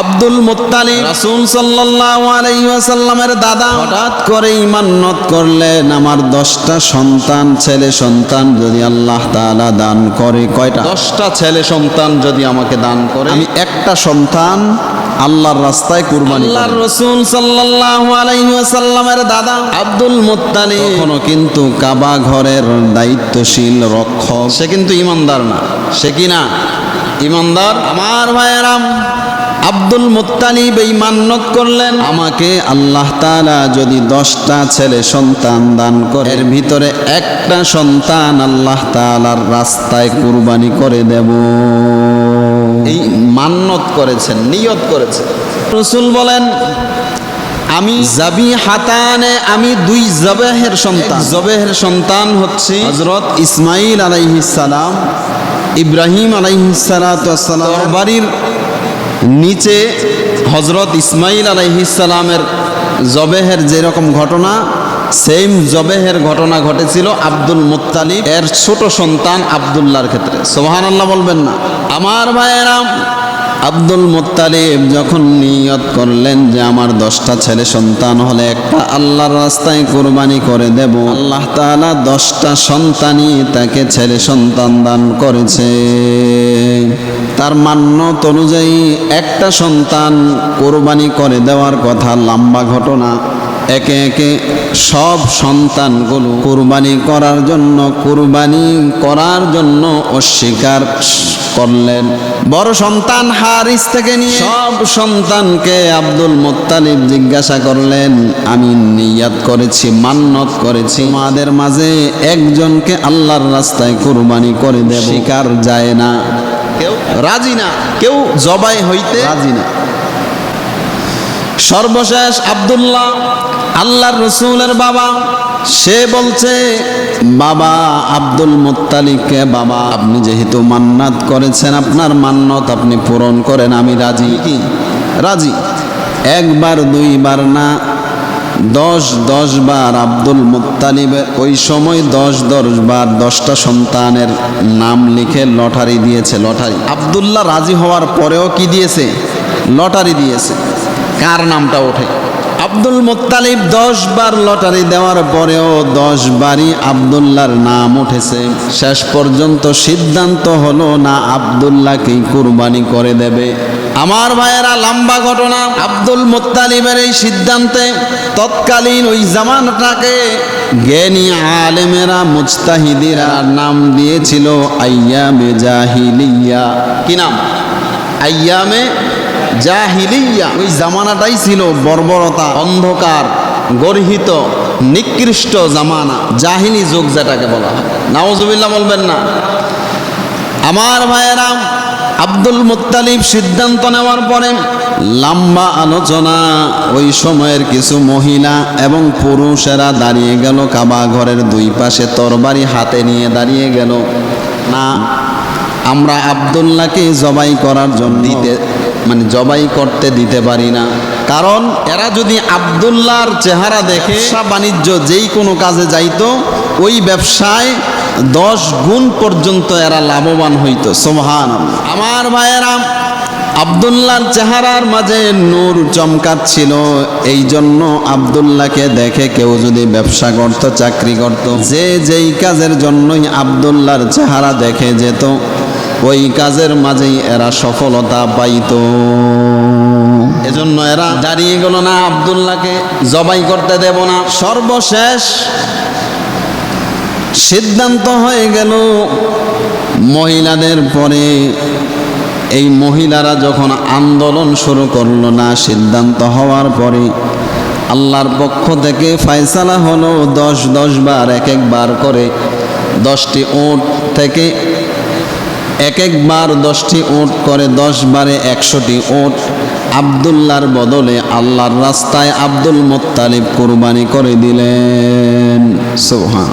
Abdul Muttalib রাসূল সাল্লাল্লাহু আলাইহি ওয়াসাল্লামের দাদা হঠাৎ করে ইমানত করলেন আমার দশটা সন্তান ছেলে সন্তান যদি আল্লাহ তাআলা দান করে কয়টা? দশটা ছেলে সন্তান যদি আমাকে দান করে আমি একটা সন্তান আল্লাহর রাস্তায় কুরবানি আল্লাহর রাসূল সাল্লাল্লাহু আলাইহি ওয়াসাল্লামের দাদা আব্দুল মুত্তালিব তখনও কিন্তু কাবা ঘরের দায়িত্বশীল রক্ষক। সে কিন্তু ইমানদার না। সে কি না ইমানদার আমার ভাইয়েরাম আব্দুল মুত্তালিব এই মান্যত করলেন, আমাকে আল্লাহ তাআলা যদি দশটা ছেলে সন্তান দান করে, এর ভিতরে একটা সন্তান আল্লাহ তাআলার রাস্তায় কুরবানি করে দেব। এই মান্যত করেছেন, নিয়ত করেছেন। রসুল বলেন, আমি জাবি হাতানে আমি দুই জবেহের সন্তান। জবেহের সন্তান হচ্ছে হজরত ইসমাইল আলাইহিস সালাম, ইব্রাহিম আলাইহিস সালাম। বাড়ির নিচে হজরত ইসমাইল আলাইহিসালামের জবেহের যেরকম ঘটনা সেম জবেহের ঘটনা ঘটেছিল আব্দুল মুত্তালিব, এর ছোট সন্তান আবদুল্লাহর ক্ষেত্রে। সোহান আল্লাহ বলবেন না। আমার ভাইয়েরাম, আব্দুল মুত্তালিব যখন নিয়ত করলেন যে আমার দশটা ছেলে সন্তান হলে একটা আল্লাহর রাস্তায় কোরবানি করে দেব, আল্লাহ তাআলা দশটা সন্তানই তাকে ছেলে সন্তান দান করেছে। তার মান্যত অনুযায়ী একটা সন্তান কোরবানি করে দেওয়ার কথা, লম্বা ঘটনা। একে একে সব সন্তানগুলো কুরবানি করার জন্য, কুরবানি করার জন্য অস্বীকার করলেন। বড় সন্তান হারিস থেকে নিয়ে সব সন্তানকে আব্দুল মোত্তালিব জিজ্ঞাসা করলেন, আমি নিয়াত করেছি মান্নত করেছি। আমাদের মাঝে একজনকে আল্লাহর রাস্তায় কুরবানি করে দেব। শিকার যায় না। রাজি না। কেউ জবাই হইতে রাজি না। সর্বশেষ আব্দুল্লাহ, আল্লাহর রসুলের বাবা, সে বলছে, বাবা আব্দুল মুত্তালিককে বাবা, আপনি যেহেতু মান্নাত করেছেন, আপনার মান্নত আপনি পূরণ করেন, আমি রাজি কি? রাজি। একবার, দুইবার না দশ দশ বার আব্দুল মুতালিবের ওই সময় দশ দশ বার দশটা সন্তানের নাম লিখে লটারি দিয়েছে, লটারি। আবদুল্লাহ রাজি হওয়ার পরেও কি দিয়েছে? লটারি দিয়েছে। কার নামটা ওঠে? আব্দুল মুত্তালিব দশ বার লটারি দেওয়ার পরেও দশ বারই আবদুল্লাহর নাম উঠেছে। শেষ পর্যন্ত সিদ্ধান্ত হলো না, আবদুল্লাহকেই কুরবানি করে দেবে। আমার ভাইয়েরা, লম্বা ঘটনা। আব্দুল মুত্তালিবের এই সিদ্ধান্তে তৎকালীন ওই জামানটাকে জ্ঞানী আলেমেরা, মুজতাহিদিরা নাম দিয়েছিল আইয়ামে জাহিলিয়া। কি নাম? আইয়ামে জাহিলিয়া, ওই জামানাটাই ছিল বর্বরতা, অন্ধকার, গর্হিত, নিকৃষ্ট জামানা। জাহিলি যুগ যেটাকে বলা হয়। নাওজুবিল্লাহ বলবেন না। আমার ভাইয়েরাম আব্দুল মুত্তালিব সিদ্ধান্ত নেওয়ার পরে লম্বা আলোচনা, ওই সময়ের কিছু মহিলা এবং পুরুষেরা দাঁড়িয়ে গেল, কাবা ঘরের দুই পাশে তরবারি হাতে নিয়ে দাঁড়িয়ে গেল। না, আমরা আবদুল্লাহকে জবাই করার জন্য মানে জবাই করতে দিতে পারি না। কারণ এরা যদি আবদুল্লাহর চেহারা দেখে, ব্যবসা বাণিজ্য যেই কোনো কাজে যাইতো, ওই ব্যবসায় দশ গুণ পর্যন্ত এরা লাভবান হইত। সোহান আমার ভাইয়েরা, আবদুল্লাহর চেহারার মাঝে নূর চমকাচ্ছিল। এই জন্য আবদুল্লাহকে দেখে কেউ যদি ব্যবসা করত, চাকরি করত, যে যেই কাজের জন্যই আবদুল্লাহর চেহারা দেখে যেত ওই কাজের মাঝেই এরা সফলতা পাইত। এজন্য এরা দাঁড়িয়ে গেল না আবদুল্লাহকে জবাই করতে দেব না। সর্বশেষ সিদ্ধান্ত হয়ে গেল মহিলাদের পরে। এই মহিলারা যখন আন্দোলন শুরু করল না, সিদ্ধান্ত হওয়ার পরে আল্লাহর পক্ষ থেকে ফয়সালা হলো দশ দশ বার, এক একবার করে দশটি ওট থেকে এক একবার দশটি ওট করে দশ বারে একশোটি ওট আবদুল্লার বদলে আল্লাহর রাস্তায় আব্দুল মোত্তালিব কোরবানি করে দিলেন। সোহান